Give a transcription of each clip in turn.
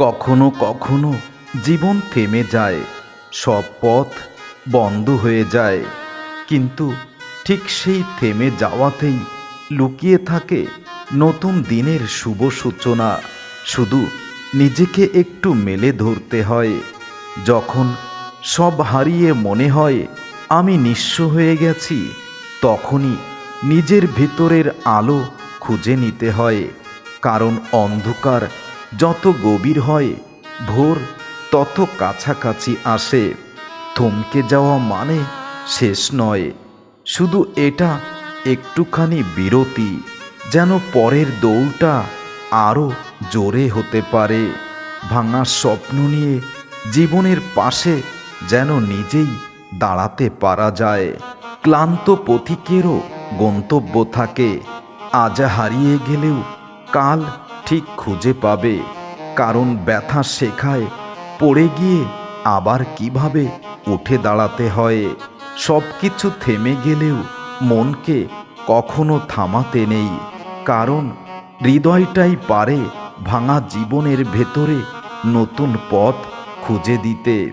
কখনো কখনো জীবন থেমে যায়, সব পথ বন্ধ হয়ে যায়। কিন্তু ঠিক সেই থেমে যাওয়াতেই লুকিয়ে থাকে নতুন দিনের শুভ সূচনা। শুধু নিজেকে একটু মেলে ধরতে হয়। যখন সব হারিয়ে মনে হয়, আমি নিঃস্ব হয়ে গেছি, তখনই নিজের ভিতরের আলো খুঁজে নিতে হয়। কারণ অন্ধকার যত গভীর হয় ভোর, তত কাছাকাছি আসে। থমকে যাওয়া মানে শেষ নয়। শুধু এটা, একটুখানি বিরতি, যেন পরের দৌড়টা আরও জোরে হতে পারে। ভাঙা স্বপ্ন নিয়ে জীবনের পাশে যেন নিজেই দাঁড়াতে পারা যায়। ক্লান্ত পথিকেরও গন্তব্য থাকে। আজ হারিয়ে গেলেও কাল ঠিক খুঁজে পাবে। কারণ ব্যথা শেখায়, পড়ে গিয়ে আবার কীভাবে উঠে দাঁড়াতে হয়? সব কিছু থেমে গেলেও মনকে কখনো থামাতে নেই। কারণ হৃদয়টাই পারে ভাঙা জীবনের ভেতরে নতুন পথ খুঁজে দিতে।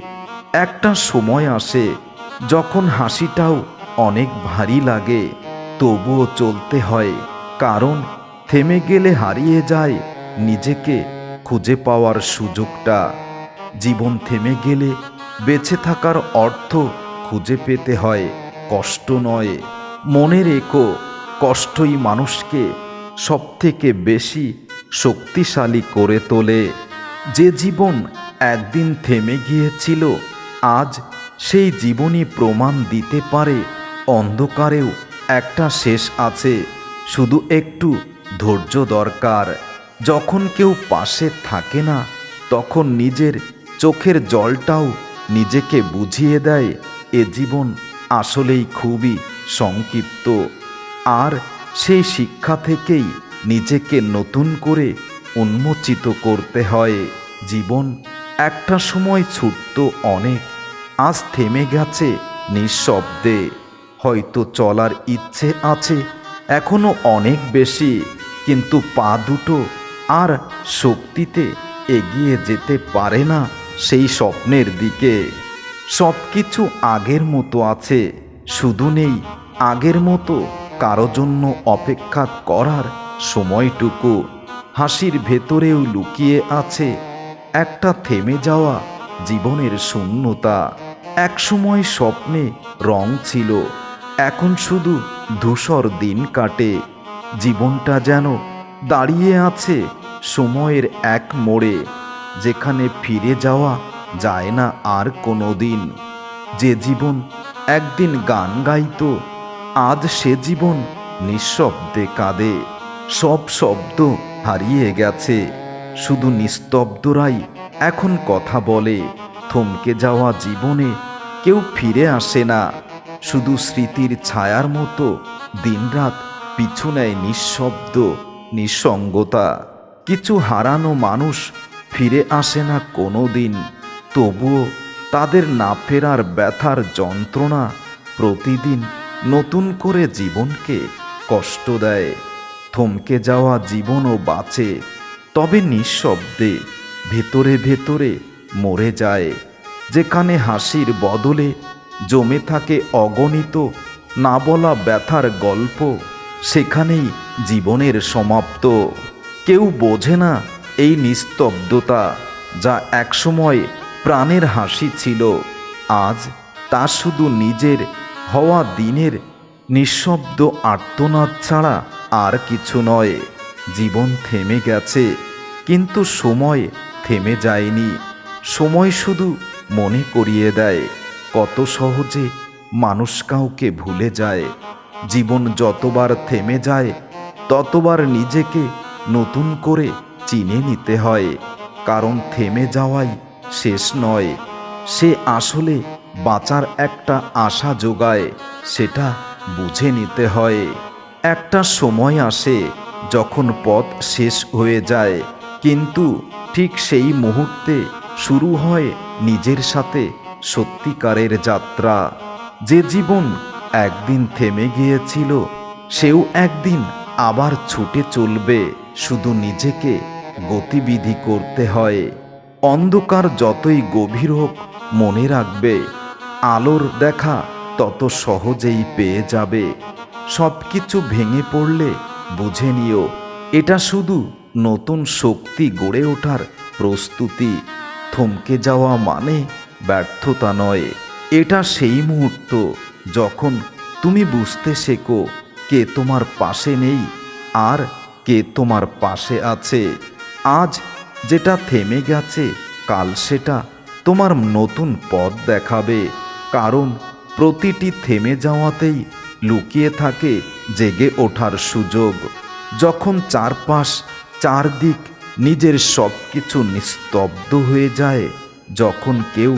একটা সময় আসে যখন হাসিটাও অনেক ভারী লাগে, তবুও চলতে হয়। কারণ থেমে গেলে হারিয়ে যায় নিজেকে। খুঁজে পাওয়ার সুযোগটা। জীবন থেমে গেলে বেঁচে থাকার অর্থ খুঁজে পেতে হয়, কষ্ট নয়। মনে রেখো, কষ্টই মানুষকে সবথেকে বেশি শক্তিশালী করে তোলে। যে জীবন একদিন থেমে গিয়েছিল, আজ সেই জীবনই প্রমাণ দিতে পারে। অন্ধকারেও একটা শেষ আছে, শুধু একটু ধৈর্য দরকার। যখন কেউ পাশে থাকে না, তখন নিজের চোখের জলটাও নিজেকে বুঝিয়ে দেয়। এ জীবন আসলেই খুবই সংক্ষিপ্ত। আর সেই শিক্ষা থেকেই নিজেকে নতুন করে উন্মোচিত করতে হয়। জীবন একটা সময় ছুটত অনেক, আজ থেমে গেছে নিঃশব্দে। হয়তো চলার ইচ্ছে আছে, এখনও অনেক বেশি। কিন্তু পা দুটো আর শক্তিতে এগিয়ে যেতে পারে না সেই স্বপ্নের দিকে। সব কিছু আগের মতো আছে, শুধু নেই আগের মতো কারও জন্য অপেক্ষা করার সময়টুকু। হাসির ভেতরেও লুকিয়ে আছে একটা থেমে যাওয়া জীবনের শূন্যতা। একসময় স্বপ্নে রং ছিল, এখন শুধু ধূসর দিন কাটে। জীবনটা যেন দাঁড়িয়ে আছে সময়ের এক মোড়ে, যেখানে ফিরে যাওয়া যায় না আর কোনো দিন যে জীবন একদিন গান গাইতো, আজ সে জীবন নিঃশব্দে কাঁদে। সব শব্দ হারিয়ে গেছে, শুধু নিস্তব্ধরাই এখন কথা বলে। থমকে যাওয়া জীবনে কেউ ফিরে আসে না, শুধু স্মৃতির ছায়ার মতো দিনরাত পিছু নেয় নিঃশব্দ, নিঃসঙ্গতা। কিছু হারানো মানুষ ফিরে আসে না কোনো দিন তবুও তাদের না ফেরার ব্যথার যন্ত্রণা প্রতিদিন নতুন করে জীবনকে কষ্ট দেয়। থমকে যাওয়া জীবনও বাঁচে, তবে নিঃশব্দে ভেতরে ভেতরে মরে যায়। যেখানে হাসির বদলে জমে থাকে অগণিত, না বলা ব্যথার গল্প। সেখানেই জীবনের সমাপ্ত। কেউ বোঝে না এই নিস্তব্ধতা যা একসময় প্রাণের হাসি ছিল। আজ তা শুধু নিজের হওয়া দিনের নিঃশব্দ আর্তনাদ ছাড়া আর কিছু নয়। জীবন থেমে গেছে, কিন্তু সময় থেমে যায়নি। সময় শুধু মনে করিয়ে দেয়, কত সহজে মানুষ কাউকে ভুলে যায়। জীবন যতবার থেমে যায়, ততবার নিজেকে নতুন করে চিনে নিতে হয়। কারণ থেমে যাওয়াই শেষ নয়। সে আসলে বাঁচার একটা আশা যোগায়, সেটা বুঝে নিতে হয়। একটা সময় আসে যখন পথ শেষ হয়ে যায়, কিন্তু ঠিক সেই মুহূর্তে শুরু হয় নিজের সাথে সত্যিকারের যাত্রা। যে জীবন একদিন থেমে গিয়েছিল। সেও একদিন আবার ছুটে চলবে। শুধু নিজেকে গতিবিধি করতে হয়। অন্ধকার যতই গভীর হোক মনে রাখবে। আলোর দেখা তত সহজেই পেয়ে যাবে। সব কিছু ভেঙে পড়লে বুঝে নিও, এটা শুধু নতুন শক্তি গড়ে ওঠার প্রস্তুতি। থমকে যাওয়া মানে ব্যর্থতা নয়। এটা সেই মুহূর্ত যখন তুমি বুঝতে শেখো কে তোমার পাশে নেই আর কে তোমার পাশে আছে, আজ যেটা থেমে গেছে, কাল সেটা তোমার নতুন পথ দেখাবে। কারণ প্রতিটি থেমে যাওয়াতেই লুকিয়ে থাকে জেগে ওঠার সুযোগ। যখন চারপাশ চারদিক নিজের সব কিছু নিস্তব্ধ হয়ে যায়, যখন কেউ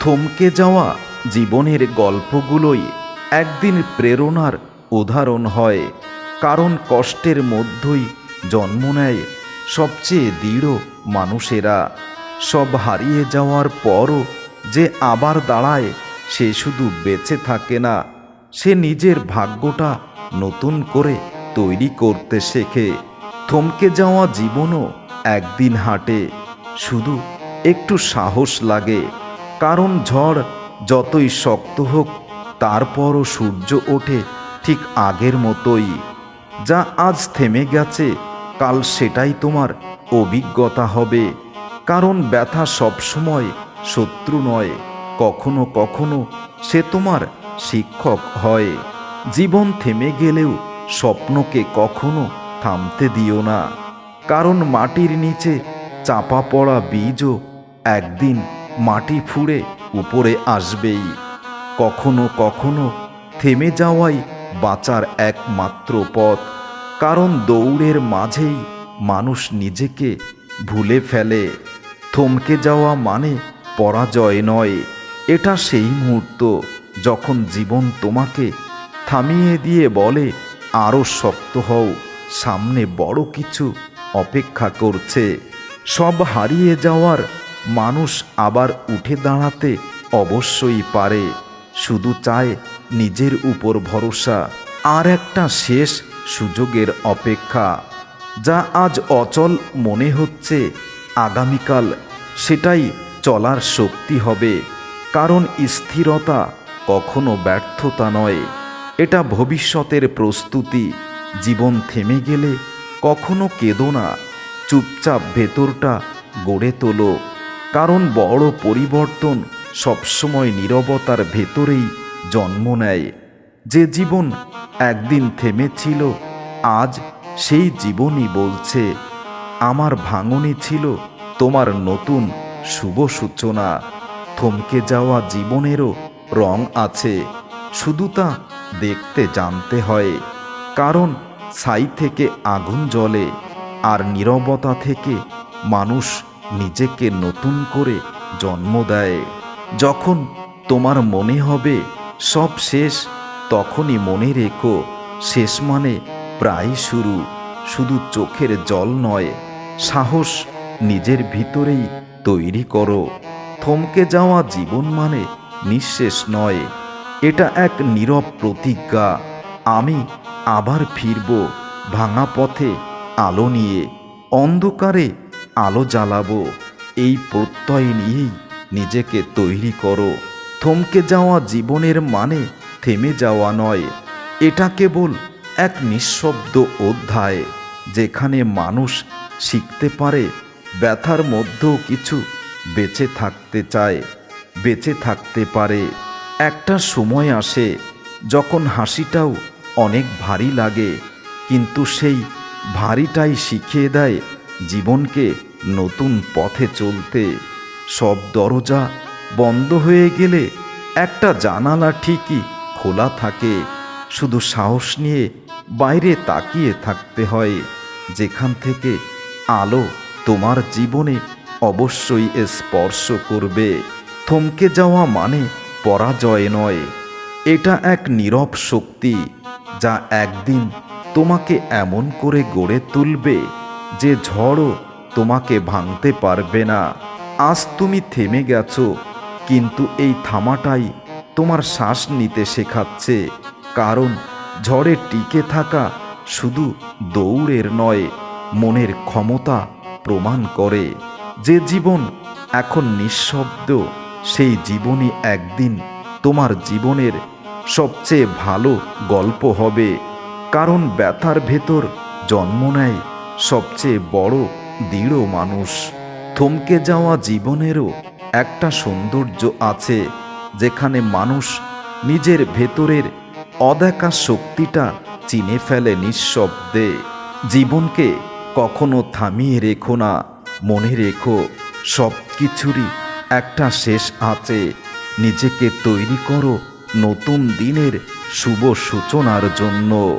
থমকে যাওয়া জীবনের গল্পগুলোই একদিন প্রেরণার উদাহরণ হয়, কারণ কষ্টের মধ্যেই জন্ম নেয় সবচেয়ে দৃঢ় মানুষেরা। সব হারিয়ে যাওয়ার পরও যে আবার দাঁড়ায়, সে শুধু বেঁচে থাকে না, সে নিজের ভাগ্যটা নতুন করে তৈরি করতে শেখে। থমকে যাওয়া জীবনও একদিন হাঁটে, শুধু একটু সাহস লাগে, কারণ ঝড় যতই শক্ত হোক, তারপরও সূর্য ওঠে ঠিক আগের মতোই। যা আজ থেমে গেছে, কাল সেটাই তোমার অভিজ্ঞতা হবে। কারণ ব্যথা সবসময় শত্রু নয়, কখনো কখনো সে তোমার শিক্ষক হয়। জীবন থেমে গেলেও স্বপ্নকে কখনো থামতে দিও না। কারণ মাটির নিচে চাপা পড়া বীজও একদিন মাটি ফুঁড়ে উপরে আসবেই। কখনো কখনো থেমে যাওয়াই বাঁচার একমাত্র পথ। কারণ দৌড়ের মাঝেই মানুষ নিজেকে ভুলে ফেলে। থমকে যাওয়া মানে পরাজয় নয়। এটা সেই মুহূর্ত যখন জীবন তোমাকে থামিয়ে দিয়ে বলে আরও শক্ত হও, সামনে বড় কিছু অপেক্ষা করছে। সব হারিয়ে যাওয়ার মানুষ আবার উঠে দাঁড়াতে অবশ্যই পারে। শুধু চায় নিজের উপর ভরসা। আর একটা শেষ সুযোগের অপেক্ষা, যা আজ অচল মনে হচ্ছে আগামীকাল। সেটাই চলার শক্তি হবে, কারণ স্থিরতা কখনো ব্যর্থতা নয়। এটা ভবিষ্যতের প্রস্তুতি। জীবন থেমে গেলে কখনো কেঁদো না। চুপচাপ ভেতরটা গড়ে তোলো। কারণ বড় পরিবর্তন সবসময় নীরবতার ভেতরেই জন্ম নেয়। যে জীবন একদিন থেমেছিল, আজ সেই জীবনই বলছে, আমার ভাঙনই ছিল তোমার নতুন শুভ সূচনা। থমকে যাওয়া জীবনেরও রং আছে, শুধু তা দেখতে জানতে হয়। কারণ ছাই থেকে আগুন জ্বলে, আর নীরবতা থেকে মানুষ নিজেকে নতুন করে জন্ম দেয়। যখন তোমার মনে হবে সব শেষ, তখনই মনে রেখো, শেষ মানে প্রায় শুরু। শুধু চোখের জল নয়, সাহস নিজের ভিতরেই তৈরি করো। থমকে যাওয়া জীবন মানে নিঃশেষ নয়, এটা এক নীরব প্রতিজ্ঞা। আমি আবার ফিরব ভাঙা পথে আলো নিয়ে। অন্ধকারে আলো জ্বালাবো। এই প্রত্যয় নিয়েই নিজেকে তৈরি করো। থমকে যাওয়া জীবনের মানে থেমে যাওয়া নয়। এটা কেবল এক নিঃশব্দ অধ্যায়, যেখানে মানুষ শিখতে পারে ব্যথার মধ্যেও কিছু বেঁচে থাকতে চায়, বেঁচে থাকতে পারে। একটা সময় আসে যখন হাসিটাও অনেক ভারী লাগে, কিন্তু সেই ভারীটাই শিখিয়ে দেয় জীবনকে নতুন পথে চলতে সব দরজা বন্ধ হয়ে গেলে একটা জানালা ঠিকই খোলা থাকে। শুধু সাহস নিয়ে বাইরে তাকিয়ে থাকতে হয়। যেখান থেকে আলো তোমার জীবনে অবশ্যই স্পর্শ করবে। থমকে যাওয়া মানে পরাজয় নয়। এটা এক নীরব শক্তি যা একদিন তোমাকে এমন করে গড়ে তুলবে। যে ঝড়ও তোমাকে ভাঙতে পারবে না। আজ তুমি থেমে গেছো, কিন্তু এই থামাটাই তোমার শ্বাস নিতে শেখাচ্ছে। কারণ ঝড়ে টিকে থাকা শুধু দৌড়ের নয়, মনের ক্ষমতা প্রমাণ করে। যে জীবন এখন নিঃশব্দ, সেই জীবনই একদিন তোমার জীবনের সবচেয়ে ভালো গল্প হবে। কারণ ব্যথার ভেতর জন্ম নেয় সবচেয়ে বড়, দৃঢ় মানুষ। থমকে যাওয়া জীবনেরও একটা সৌন্দর্য আছে, যেখানে মানুষ নিজের ভেতরের অদেখা শক্তিটা চিনে ফেলে নিঃশব্দে। জীবনকে কখনো থামিয়ে রেখো না, মনে রেখো সব কিছুরই একটা শেষ আছে। নিজেকে তৈরি করো নতুন দিনের শুভ সূচনার জন্য।